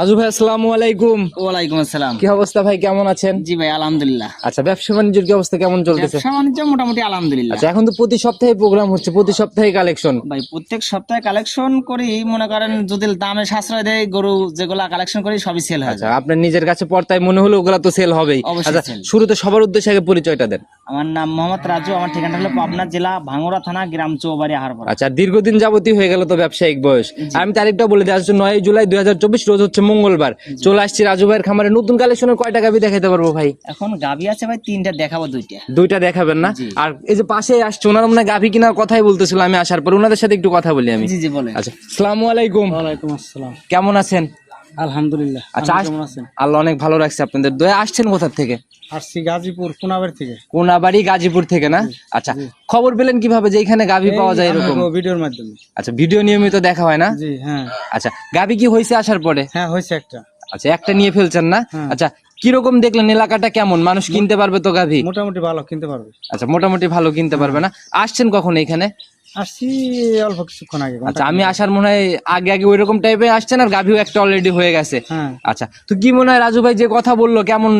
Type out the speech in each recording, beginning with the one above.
রাজু ভাই আসসালামু আলাইকুম। ওয়ালাইকুম আসসালাম। কি অবস্থা ভাই কেমন আছেন? জি ভাই আলহামদুলিল্লাহ। আচ্ছা ব্যবসা বাণিজ্যের কি অবস্থা কেমন চলতেছে? ব্যবসা বাণিজ্য মোটামুটি আলহামদুলিল্লাহ। আচ্ছা এখন তো প্রতি সপ্তাহে প্রোগ্রাম হচ্ছে প্রতি সপ্তাহে কালেকশন ভাই প্রত্যেক সপ্তাহে কালেকশন করি মনে করেন যদি দামে সাশ্রয় দেয় গরু যেগুলা কালেকশন করি সবই সেল হয়। আচ্ছা আপনার নিজের কাছে পর্তায় মনে হলো ওগুলা তো সেল হবেই। আচ্ছা শুরুতে সবার উদ্দেশ্যে আগে পরিচয়টা দেন। আমার নাম মোহাম্মদ রাজু আমার ঠিকানা হলো পাবনা জেলা ভাঙ্গুরা থানা গ্রাম চৌবাড়ি হারপাড়া আচ্ছা দীর্ঘদিন যাবতীয় হয়ে গেল তো ব্যবসায়িক বয়স। আমি তারিখটা বলে দিই নয় জুলাই দু হাজার চব্বিশ রোজ হচ্ছে মঙ্গলবার। চলে আসছি রাজু ভাইয়ের খামারে। নতুন কালেকশনের কয়টা গাবি দেখাতে পারব ভাই? এখন গাবি আছে ভাই তিনটা দেখাবো দুইটা। দুইটা দেখাবেন না? আর এই যে পাশে আসছে ওনার মনে হয় গাভি কেনার কথাই বলতেছিল আমি আসার পর। ওনাদের সাথে একটু কথা বলি আমি। জি জি বলেন। আচ্ছা সালামু আলাইকুম। ওয়ালাইকুম আসসালাম। কেমন আছেন? আলহামদুলিল্লাহ। আচ্ছা আস- আল্লাহ অনেক ভালো রাখছে আপনাদের দয়া। আসছেন কোথা থেকে? আসছি গাজীপুর কোনাবের থেকে। কোনাবাড়ি গাজীপুর থেকে না? আচ্ছা খবর পেলেন কীভাবে যে এখানে গাভি পাওয়া যায় এরকম? ভিডিওর মাধ্যমে। আচ্ছা ভিডিও নিয়মিত দেখা হয় না? জি হ্যাঁ। আচ্ছা গাভি কি হয়েছে আসার পরে? হ্যাঁ হয়েছে একটা। আচ্ছা একটা নিয়ে ফেলছেন না? হ্যাঁ। আচ্ছা কীরকম দেখলেন এলাকাটা কেমন? মানুষ কিনতে পারবে তো গাভি মোটামুটি ভালো কিনতে পারবে। আচ্ছা মোটামুটি ভালো কিনতে পারবে না? আসছেন কখন এখানে? আসছি অল্প কিছুক্ষণ আগে আচ্ছা আমি আসার মনে হয় আগে আগে ওইরকম টাইপের আসছেন আর গাভিও একটা অলরেডি হয়ে গেছে। হ্যাঁ। আচ্ছা তো কি মনে হয় রাজু ভাই যে কথা বলল কেমন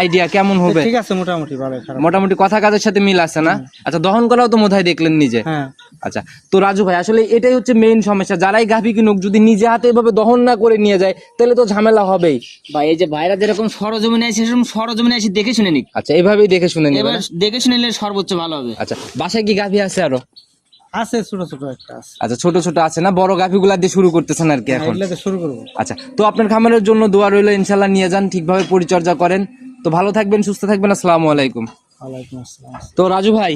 আইডিয়া কেমন হবে? ঠিক আছে মোটামুটি ভালো খারাপ। মোটামুটি কথা কাজের সাথে মিল আছে না? আচ্ছা দহন করাও তো মোথায় দেখলেন নিজে। হ্যাঁ। আচ্ছা তো রাজু ভাই আসলে এটাই হচ্ছে মেইন সমস্যা। যারাই গাভি কিনুক যদি নিজে হাতে এভাবে দহন না করে নিয়ে যায় তাহলে তো ঝামেলা হবেই। ভাই এই যে ভাইরা যেরকম সরজমিনে আছে সেরকম সরজমিনে এসে দেখে শুনে নিক। আচ্ছা এভাবেই দেখে শুনে এবার দেখে শুনে নিলে সর্বোচ্চ ভালো হবে। আচ্ছা বাসায় কি গাভি আছে আরও? আছে ছোট ছোট একটা আছে। আচ্ছা ছোট ছোট আছে না? বড় গাভিগুলা দিয়ে শুরু করতেছেন আর কি এখন? এগুলোতে শুরু করব। আচ্ছা তো আপনার খামারের জন্য দোয়া রইল ইনশাল্লাহ নিয়ে যান ঠিকভাবে পরিচর্যা করেন। তো ভালো থাকবেন সুস্থ থাকবেন আসসালামু আলাইকুম। ওয়ালাইকুম আসসালাম। তো রাজু ভাই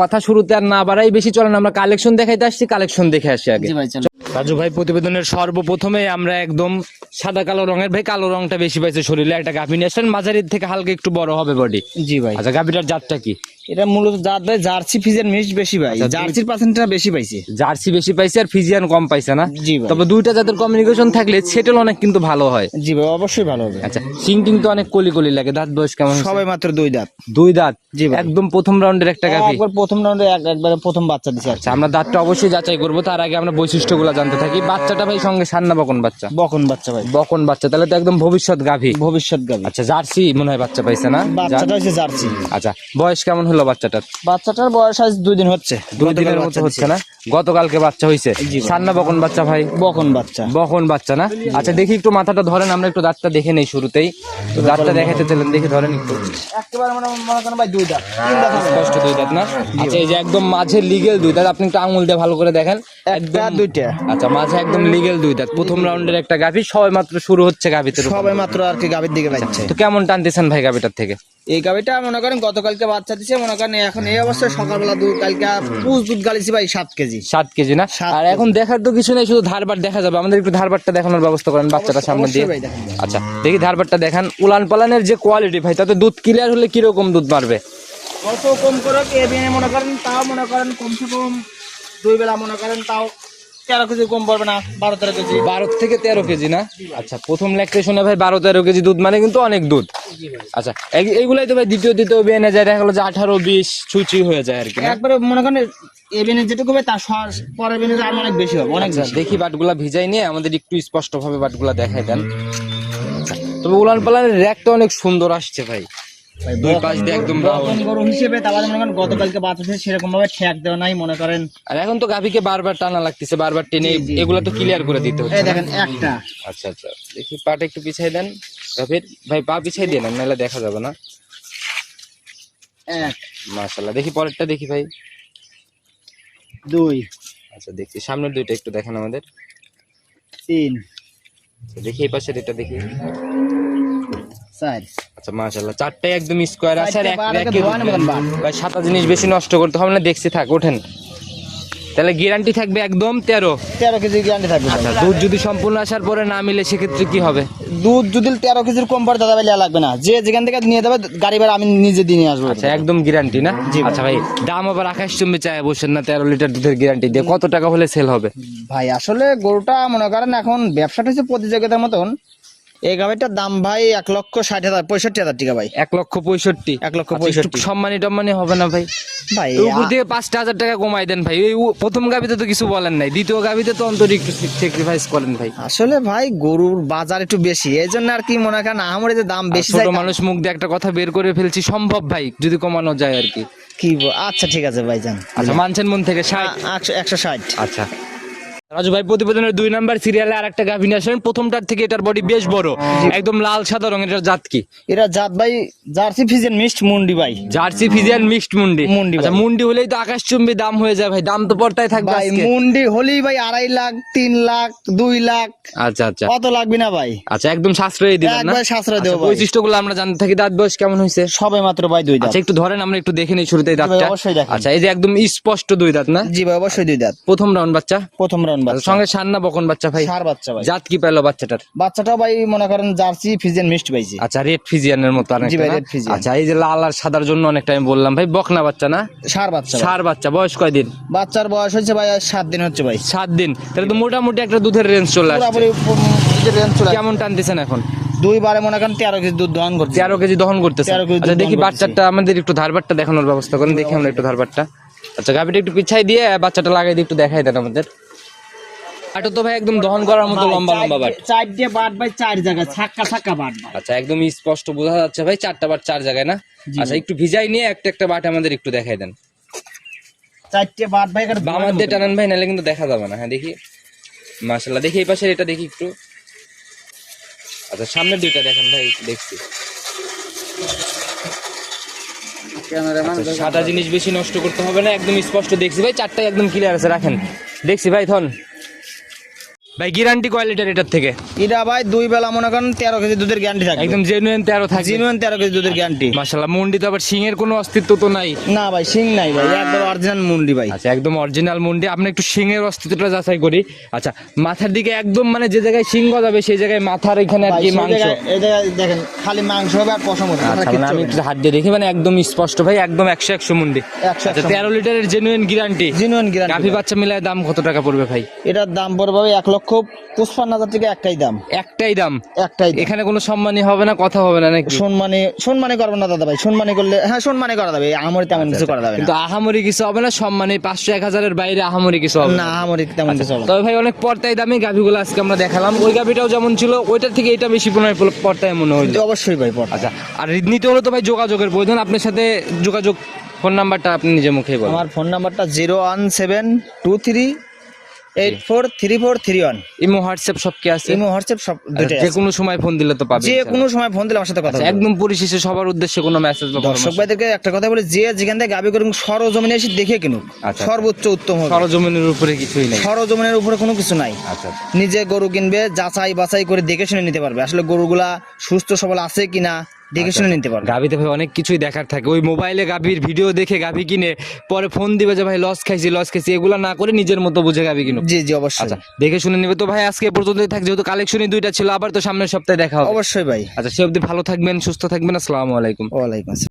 কথা শুরুতে আর না বাড়াই বেশি চলেন আমরা কালেকশন দেখাইতে আসছি কালেকশন দেখে আসি আগে। জি ভাই রাজু ভাই প্রতিবেদনের সর্বপ্রথমে আমরা একদম সাদা কালো রঙের ভাই কালো রংটা বেশি পাইছে শরীরে একটা গাভী নিয়ে আসলেন মাঝারির থেকে হালকা একটু বড় হবে বডি জি ভাই। আচ্ছা গাভীটার জাতটা কি? এটা মূলত জাত ভাই জার্সি ফিজের মিক্স বেশি ভাই জার্সির পার্সেন্টটা বেশি পাইছে। জার্সি বেশি পাইছে আর ফিজিয়ান কম পাইছে না? জি ভাই। তবে দুইটা জাতের কমিউনিকেশন থাকলে সেটেল অনেক কিন্তু ভালো হয়। জি ভাই অবশ্যই ভালো হবে। আচ্ছা সিং টিং তো অনেক কলি কলি লাগে। দাঁত বয়স কেমন? সবাই মাত্র দুই দাঁত। দুই দাঁত? জি ভাই। একদম প্রথম রাউন্ডের একটা গাভী। একবার প্রথম রাউন্ডে একবারে প্রথম বাচ্চা দিছে আচ্ছা আমরা দাঁতটা অবশ্যই যাচাই করব। তার আগে আমরা বৈশিষ্ট্যগুলো জানতে থাকি। বাচ্চাটা ভাই সঙ্গে সান্না বকন বাচ্চা? বকন বাচ্চা ভাই। বকন বাচ্চা তাহলে তো একদম ভবিষ্যৎ গাভী। ভবিষ্যৎ গাবি আচ্ছা জার্সি মনে হয় বাচ্চা পাইছে না? বাচ্চাটা হচ্ছে জার্সি। আচ্ছা বয়স কেমন হলো বাচ্চাটার বাচ্চাটার বয়স আজ দুই দিন হচ্ছে। দুই দিনের মতো হচ্ছে না? গতকালকে বাচ্চা হয়েছে সান্না বকন বাচ্চা ভাই? বকন বাচ্চা। বকন বাচ্চা না? আচ্ছা দেখি একটু মাথাটা ধরেন আমরা একটু দাঁতটা দেখে নেই শুরুতেই। তো দাঁতটা দেখাতে চলেন দেখি ধরেন একটু। একেবারে মানে মনে করেন ভাই দুই দাঁত। তিন দাঁত স্পষ্ট দুই দাঁত না? আচ্ছা এই যে একদম মাঝে লিগেল দুই দাঁত আপনি একটু আঙুল দিয়ে ভালো করে দেখেন। একটা দুইটা। আচ্ছা মাঝে একদম লিগেল দুই দাঁত। প্রথম রাউন্ডের একটা গাভি সবাই মাত্র শুরু হচ্ছে গাভিতে সবাই মাত্র আর কি গাবির দিকে লাগছে তো কেমন টানতেছেন ভাই গাভিটার থেকে? এই গাবিটা মনে করেন গতকালকে বাচ্চা দিছে মনে করেন এখন এই অবস্থায় সকালবেলা দুধ কালকে পুষ দুধ গালিছি ভাই সাত কেজি। সাত কেজি না? আর এখন দেখার তো কিছু নেই শুধু ধারবার দেখা যাবে। আমাদের একটু ধারবারটা দেখানোর ব্যবস্থা করেন বাচ্চাটা সামনে দিয়ে। আচ্ছা দেখি ধারবারটা দেখান। উলান পালানের যে কোয়ালিটি ভাই তাতে দুধ ক্লিয়ার হলে কীরকম দুধ পারবে কত কম করে মনে করেন তাও মনে করেন কমসে কম দুই বেলা মনে করেন তাও তেরো কেজি কম পড়বে না বারো তেরো কেজি। বারো থেকে তেরো কেজি না? আচ্ছা প্রথম ল্যাকটেশনে ভাই বারো তেরো কেজি দুধ মানে কিন্তু অনেক দুধ। আচ্ছা এইগুলাই তো ভাই দ্বিতীয় দ্বিতীয় যায় দেখা গেলো যে আঠারো বিশ ছুচি হয়ে যায় আর কি একবারে মনে করেন এবিএনে যেটুকু হবে তার পরের বিনে আর অনেক বেশি হবে অনেক আচ্ছা দেখি বাটগুলা ভিজাই নিয়ে আমাদের একটু স্পষ্ট ভাবে বাটগুলা দেখাই দেন। আচ্ছা, তবে উলান পালানের র্যাকটা অনেক সুন্দর আসছে ভাই। দুই পাশ দিয়ে একদম রাউন্ড গরু হিসেবে তারপরে মনে করেন গতকালকে বাচ্চা সেরকম ভাবে ঠেক দেওয়া নাই মনে করেন। আর এখন তো গাভিকে বারবার টানা লাগতেছে বারবার টেনে এগুলা তো ক্লিয়ার করে দিতে হচ্ছে। এই দেখেন একটা। আচ্ছা আচ্ছা। দেখি পাটা একটু পিছাই দেন। গাভির ভাই পা পিছাই নাহলে দেখা যাবে না। এক। দেখি পরেরটা দেখি ভাই। দুই। আচ্ছা দেখছি সামনের দুইটা একটু দেখেন আমাদের। তিন। আচ্ছা, দেখি এই পাশের এটা দেখি। আচ্ছা মাশাল্লাহ চারটাই একদম স্কোয়ার আছে আর এক চারটে বার একে একে ধোয়ানোর মতন বার। ভাই সাদা জিনিস বেশি নষ্ট করতে হবে না দেখছি থাক ওঠেন। তাহলে গ্যারান্টি থাকবে একদম তেরো। তেরো কেজি গ্যারান্টি থাকবে আচ্ছা দুধ যদি সম্পূর্ণ আসার পরে না মিলে সেক্ষেত্রে কি হবে? দুধ যদি তেরো কেজির কম পড়ে দাদা ভাই লাগবে না। যে যেখান থেকে নিয়ে যাবে গাড়ি ভাড়া আমি নিজে দিয়ে আসব। আচ্ছা একদম গ্যারান্টি না? আচ্ছা ভাই দাম আবার আকাশ চুম্বে চায় বসেন না তেরো লিটার দুধের গ্যারান্টি দিয়ে। কত টাকা হলে সেল হবে? ভাই আসলে গরুটা মনে করেন এখন ব্যবসাটা হচ্ছে প্রতিযোগিতার মতন। এই গাভিটার দাম ভাই এক লক্ষ ষাট হাজার পঁয়ষট্টি হাজার টাকা ভাই। এক লক্ষ পঁয়ষট্টি। এক লক্ষ আচ্ছা, পঁয়ষট্টি। সম্মানী টম্মানি হবে না ভাই? ভাই উপর থেকে পাঁচটা হাজার টাকা কমাই দেন ভাই। এই প্রথম গাবিতে তো কিছু বলেন নাই দ্বিতীয় গাবিতে তো অন্তর একটু স্যাক্রিফাইস করেন ভাই। আসলে ভাই গরুর বাজার একটু বেশি এই জন্য আর কি মনে করেন আমার যে দাম বেশি ছোট মানুষ মুখ দিয়ে একটা কথা বের করে ফেলছি সম্ভব ভাই যদি কমানো যায় আর কি। কি আচ্ছা ঠিক আছে ভাই যান আচ্ছা মানছেন মন থেকে ষাট। একশো ষাট। আচ্ছা। রাজু ভাই প্রতিবেদনের দুই নাম্বার সিরিয়ালে আর একটা আসলেন প্রথমটার থেকে এটার বডি বেশ বড়। একদম লাল সাদা রঙের এটার জাত কি? এরা জাত ভাই জার্সি ফিজেন মিক্সড মুন্ডি ভাই। জার্সি ফিজিয়ান মিক্সড মুন্ডি। মুন্ডি আচ্ছা মুন্ডি হলেই তো আকাশচুম্বী দাম হয়ে যায় ভাই। দাম তো পড়তাই থাকবে ভাই মুন্ডি হলেই ভাই আড়াই লাখ তিন লাখ দুই লাখ। আচ্ছা আচ্ছা। কত লাগবে না ভাই? আচ্ছা একদম সাশ্রয়ী দিবেন না? একবার সাশ্রয় দেবো ভাই। বৈশিষ্ট্যগুলো আমরা জানতে থাকি। দাঁত বয়স কেমন হয়েছে? সবে মাত্র ভাই দুই দাঁত। আচ্ছা একটু ধরেন আমরা একটু দেখে নিই শুরুতেই দাঁতটা। আচ্ছা এই যে একদম স্পষ্ট দুই দাঁত না? জি ভাই অবশ্যই দুই দাঁত। প্রথম রাউন্ড বাচ্চা? প্রথম রাউন্ড বাচ্চা। সঙ্গে সান্না বকন বাচ্চা ভাই? সার বাচ্চা ভাই। জাত কি পেল বাচ্চাটার? বাচ্চাটাও ভাই মনে করেন জার্সি ফিজেন মিক্সড পাইছি। আচ্ছা রেড ফিজিয়ানের মতো না? Fijian। আচ্ছা এই যে লাল আর সাদার জন্য অনেকটা আমি বললাম ভাই বকনা বাচ্চা না? সার বাচ্চা সার বাচ্চা বয়স কয়দিন? বাচ্চার বয়স হচ্ছে ভাই সাত দিন হচ্ছে ভাই। সাত দিন। তাহলে তো মোটামুটি একটা দুধের রেঞ্জ চলে আসছে। কেমন টানতেছেন এখন? দুইবারে মনে করেন তেরো কেজি দুধ দহন করছে তেরো কেজি দহন করতেছে 13 কেজি আচ্ছা দেখি বাচ্চাটা আমাদের একটু ধারবারটা দেখানোর ব্যবস্থা করেন দেখি আমরা একটু ধারবারটা। আচ্ছা গাভিটা একটু পিছাই দিয়ে বাচ্চাটা লাগাই দিয়ে একটু দেখাই দেন আমাদের। আটো তো ভাই একদম দহন করার মতো লম্বা লম্বা বাট। চার দিয়ে বাট ভাই চার জায়গায় ছাক্কা ছাক্কা বাট আচ্ছা একদম স্পষ্ট বোঝা যাচ্ছে ভাই চারটা বাট চার জায়গায় না? আচ্ছা একটু ভিজাই নিয়ে একটা একটা বাট আমাদের একটু দেখাই দেন। চারটে বাট ভাই বামার দিয়ে টানান ভাই নাহলে কিন্তু দেখা যাবে না। হ্যাঁ দেখি। মাশাল্লাহ দেখি এই পাশের এটা দেখি একটু। আচ্ছা সামনের দুইটা দেখেন ভাই দেখছি। আচ্ছা, সাদা জিনিস বেশি নষ্ট করতে হবে না একদম স্পষ্ট দেখছি ভাই চারটাই একদম ক্লিয়ার আছে রাখেন। দেখছি ভাই থন ভাই গ্যারান্টি কোয়ালিটির এটার থেকে? এটা ভাই দুই বেলা মনে করেন তেরো কেজি দুধের গ্যারান্টি থাকবে। একদম জেনুইন তেরো থাকবে। জিনুয়ান তেরো কেজি দুধের গ্যারান্টি মাশাল্লাহ মুন্ডি তো আবার সিংয়ের কোনো অস্তিত্ব তো নাই। না ভাই সিং নাই ভাই একবার অরিজিনাল মুন্ডি ভাই। আচ্ছা একদম অরিজিনাল মুন্ডি। আপনি একটু সিংয়ের অস্তিত্বটা যাচাই করি। আচ্ছা মাথার দিকে একদম মানে যে জায়গায় সিং গজাবে সেই জায়গায় মাথার এখানে আর কি মাংস। এই জায়গায় দেখেন খালি মাংস হবে আর পশম হবে। আচ্ছা মানে আমি একটু হাত দিয়ে দেখি মানে একদম স্পষ্ট ভাই একদম একশো একশো মুন্ডি। একশো আচ্ছা তেরো লিটারের জেনুইন গ্যারান্টি জিনুয়ান গাভি গ্যারান্টি বাচ্চা মিলায় দাম কত টাকা পড়বে ভাই? এটার দাম পড়বে ভাই এক লক্ষ পঁচপান্ন হাজার থেকে একটাই দাম। একটাই দাম? একটাই এখানে কোনো সম্মানী হবে না কথা হবে না নাকি? সম্মানে সম্মানে করব না দাদা ভাই সম্মানে করলে হ্যাঁ সম্মানে করা যাবে আমার তেমন কিছু করা যাবে কিন্তু আহামরি কিছু হবে না সম্মানে পাঁচশো এক হাজারের বাইরে আহামরি কিছু হবে না। আমার তেমন কিছু হবে তবে ভাই অনেক পর্তায় দামি গাভিগুলো আজকে আমরা দেখালাম। ওই গাভিটাও যেমন ছিল ওইটার থেকে এটা বেশি হয় পর্তায় মনে হইল। অবশ্যই ভাই আচ্ছা আর নিতে হলে তো ভাই যোগাযোগের প্রয়োজন। আপনার সাথে যোগাযোগ ফোন নাম্বারটা আপনি নিজে মুখে বলেন। আমার ফোন নাম্বারটা zero one seven two three eight four three four three one imo WhatsApp সব কি আছে? ইমো হোয়াটসঅ্যাপ সব দুইটাই যে কোনো সময় ফোন দিলে তো পাবে যে কোনো সময় ফোন দিলে আমার সাথে কথা আচ্ছা, একদম পরিশেষে সবার উদ্দেশ্যে কোনো মেসেজ বা দর্শক ভাইদেরকে একটা কথা বলে যে যেখান থেকে গাবি করুন সরজমিনে এসে দেখে কিনুক আচ্ছা। সর্বোচ্চ উত্তম হবে। সরজমিনের উপরে কিছুই নেই। সরজমিনের উপরে কোনো কিছু নাই। আচ্ছা নিজে গরু কিনবে যাচাই বাছাই করে দেখে শুনে নিতে পারবে আসলে গরুগুলা সুস্থ সবল আছে কিনা দেখে শুনে নিতে পারবে। গাভিতে ভাই অনেক কিছুই দেখার থাকে। ওই মোবাইলে গাভির ভিডিও দেখে গাভি কিনে পরে ফোন দিবে যে ভাই লস খাইছি লস খাইছি। এগুলো না করে নিজের মতো বুঝে গাভি কিনো জি জি অবশ্যই। আচ্ছা দেখে শুনে নিবে তো ভাই আজকে পর্যন্তই থাক। যেহেতু কালেকশনই দুইটা ছিল আবার তো সামনের সপ্তাহে দেখা হবে। অবশ্যই ভাই। আচ্ছা সে অবধি ভালো থাকবেন সুস্থ থাকবেন। আসসালামু আলাইকুম। ওয়ালাইকুম আসসালাম।